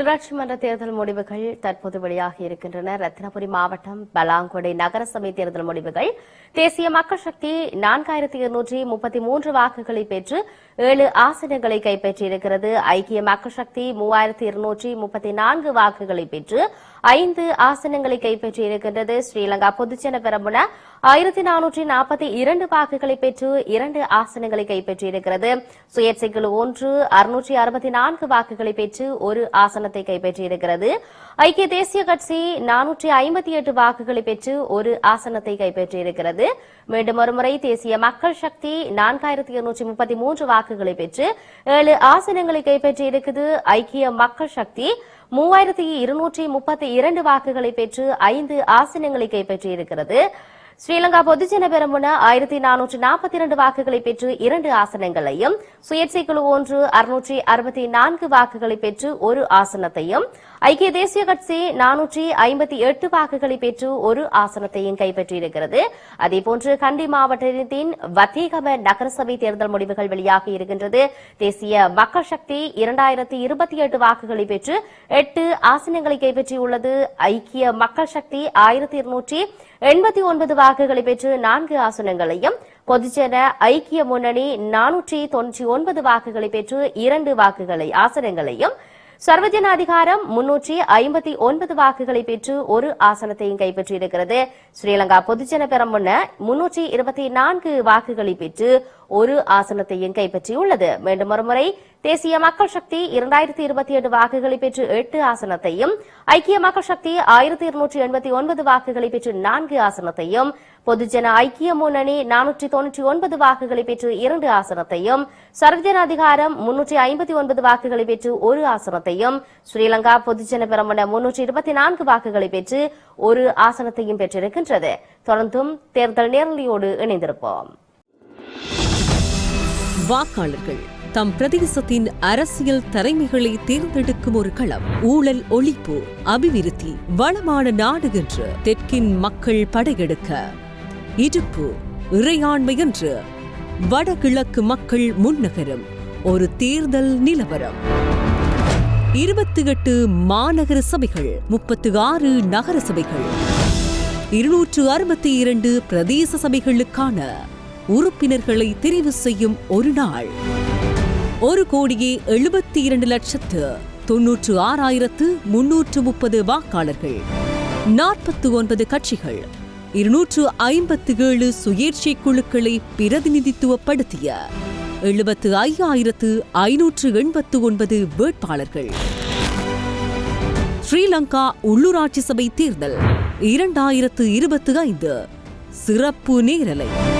உள்ளூராட்சி மன்ற தேர்தல் முடிவுகள் தற்போது வெளியாகி இருக்கின்றன. ரத்தினபுரி மாவட்டம் பலாங்கொடை நகரசபை தேர்தல் முடிவுகள். தேசிய மக்கள் சக்தி நான்காயிரத்தி இருநூற்றி முப்பத்தி மூன்று வாக்குகளை பெற்று ஏழு ஆசனங்களை கைப்பற்றியிருக்கிறது. ஐக்கிய மக்கள் சக்தி மூவாயிரத்தி இருநூற்றி முப்பத்தி நான்கு வாக்குகளை பெற்று ஐந்து ஆசனங்களை கைப்பற்றியிருக்கின்றது. ஸ்ரீலங்கா பொதுஜன பெரம்புன ஆயிரத்தி நானூற்றி நாற்பத்தி இரண்டு வாக்குகளை பெற்று இரண்டு ஆசனங்களை கைப்பற்றியிருக்கிறது. சுயேட்சை குழு ஒன்று அறுநூற்றி அறுபத்தி நான்கு வாக்குகளை பெற்று ஒரு ஆசனத்தை கைப்பற்றியிருக்கிறது. ஐக்கிய தேசிய கட்சி நானூற்றி ஐம்பத்தி எட்டு வாக்குகளை பெற்று ஒரு ஆசனத்தை கைப்பற்றியிருக்கிறது. மீண்டும் ஒருமுறை தேசிய மக்கள் சக்தி நான்காயிரத்தி இருநூற்றி முப்பத்தி மூன்று வாக்குகளை பெற்று ஏழு ஆசனங்களை கைப்பற்றியிருக்கிறது ஐக்கிய மக்கள் சக்தி மூவாயிரத்தி இருநூற்றி முப்பத்தி இரண்டு வாக்குகளை பெற்று ஐந்து ஆசனங்களை கைப்பற்றியிருக்கிறது. ஸ்ரீலங்கா பொதுஜன பெரமுன ஆயிரத்தி நானூற்று நாற்பத்தி இரண்டு வாக்குகளை பெற்று இரண்டு ஆசனங்களையும் சுயேட்சை குழு ஒன்று அறுநூற்றி அறுபத்தி நான்கு வாக்குகளை பெற்று ஒரு ஆசனத்தையும் ஐக்கிய தேசிய கட்சி நானூற்றி ஐம்பத்தி எட்டு வாக்குகளை பெற்று ஒரு ஆசனத்தையும் கைப்பற்றியிருக்கிறது. அதேபோன்று கண்டி மாவட்டத்தின் வத்தீகம நகரசபை தேர்தல் முடிவுகள் வெளியாகி இருக்கின்றது. தேசிய மக்கள் சக்தி இரண்டாயிரத்தி இருபத்தி எட்டு வாக்குகளை பெற்று எட்டு ஆசனங்களை கைப்பற்றியுள்ளது. ஐக்கிய மக்கள் சக்தி ஆயிரத்தி இருநூற்றி எண்பத்தி ஒன்பது வாக்குகளை பெற்று நான்கு ஆசனங்களையும் பொதுஜன ஐக்கிய முன்னணி நானூற்றி தொன்னூற்றி ஒன்பது வாக்குகளை பெற்று இரண்டு வாக்குகளை ஆசனங்களையும் சர்வஜன அதிகாரம் முன்னூற்றி ஐம்பத்தி ஒன்பது வாக்குகளை பெற்று ஒரு ஆசனத்தையும் கைப்பற்றியிருக்கிறது. ஸ்ரீலங்கா பொதுஜன பெரமுன்ன முன்னூற்றி இருபத்தி நான்கு வாக்குகளை பெற்று ஒரு ஆசனத்தையும் கைப்பற்றியுள்ளது. மீண்டும் ஒருமுறை தேசிய மக்கள் சக்தி இரண்டாயிரத்தி இருபத்தி எட்டு வாக்குகளை பெற்று எட்டு ஆசனத்தையும் ஐக்கிய மக்கள் சக்தி ஆயிரத்தி இருநூற்றி எண்பத்தி ஒன்பது வாக்குகளை பெற்று நான்கு ஆசனத்தையும் பொதுஜன ஐக்கிய முன்னணி நானூற்றி தொன்னூற்றி ஒன்பது வாக்குகளை பெற்று இரண்டு ஆசனத்தையும் சர்வஜன அதிகாரம் முன்னூற்றி ஐம்பத்தி ஒன்பது வாக்குகளை பெற்று ஒரு ஆசனத்தையும் ஸ்ரீலங்கா பொதுஜன பெரமுன முன்னூற்றி இருபத்தி நான்கு வாக்குகளை பெற்று ஒரு ஆசனத்தையும் பெற்றிருக்கின்றது. தொடர்ந்தும் தேர்தல் நேரலையோடு இணைந்திருப்போம். வாக்காளர்கள் தம் பிரதேசத்தின் அரசியல் தலைமைகளை தேர்ந்தெடுக்கும் ஒரு களம் ஊழல் ஒழிப்பு அபிவிருத்தி வளமான நாடு என்று தெற்கின் மக்கள் படையெடுக்க. இடுப்பு இறையாண்மை என்று வடகிழக்கு மக்கள் முன்னகரும் ஒரு தேர்தல் நிலவரம். இருபத்தி எட்டு மாநகர சபைகள் முப்பத்து ஆறு நகர சபைகள் இருநூற்று அறுபத்தி இரண்டு பிரதேச சபைகளுக்கான உறுப்பினர்களை தெரிவு செய்யும் ஒரு நாள். ஒரு கோடியே எழுபத்தி இரண்டு லட்சத்து தொன்னூற்று ஆறாயிரத்து முன்னூற்று முப்பது வாக்காளர்கள். நாற்பத்தி ஒன்பது கட்சிகள் இருநூற்று ஐம்பத்து ஏழு சுயேட்சை குழுக்களை பிரதிநிதித்துவப்படுத்திய எழுபத்து ஐயாயிரத்து ஐநூற்று எண்பத்து ஒன்பது வேட்பாளர்கள். ஸ்ரீலங்கா உள்ளூராட்சி சபை தேர்தல் இரண்டாயிரத்து இருபத்தி ஐந்து சிறப்பு நேரலை.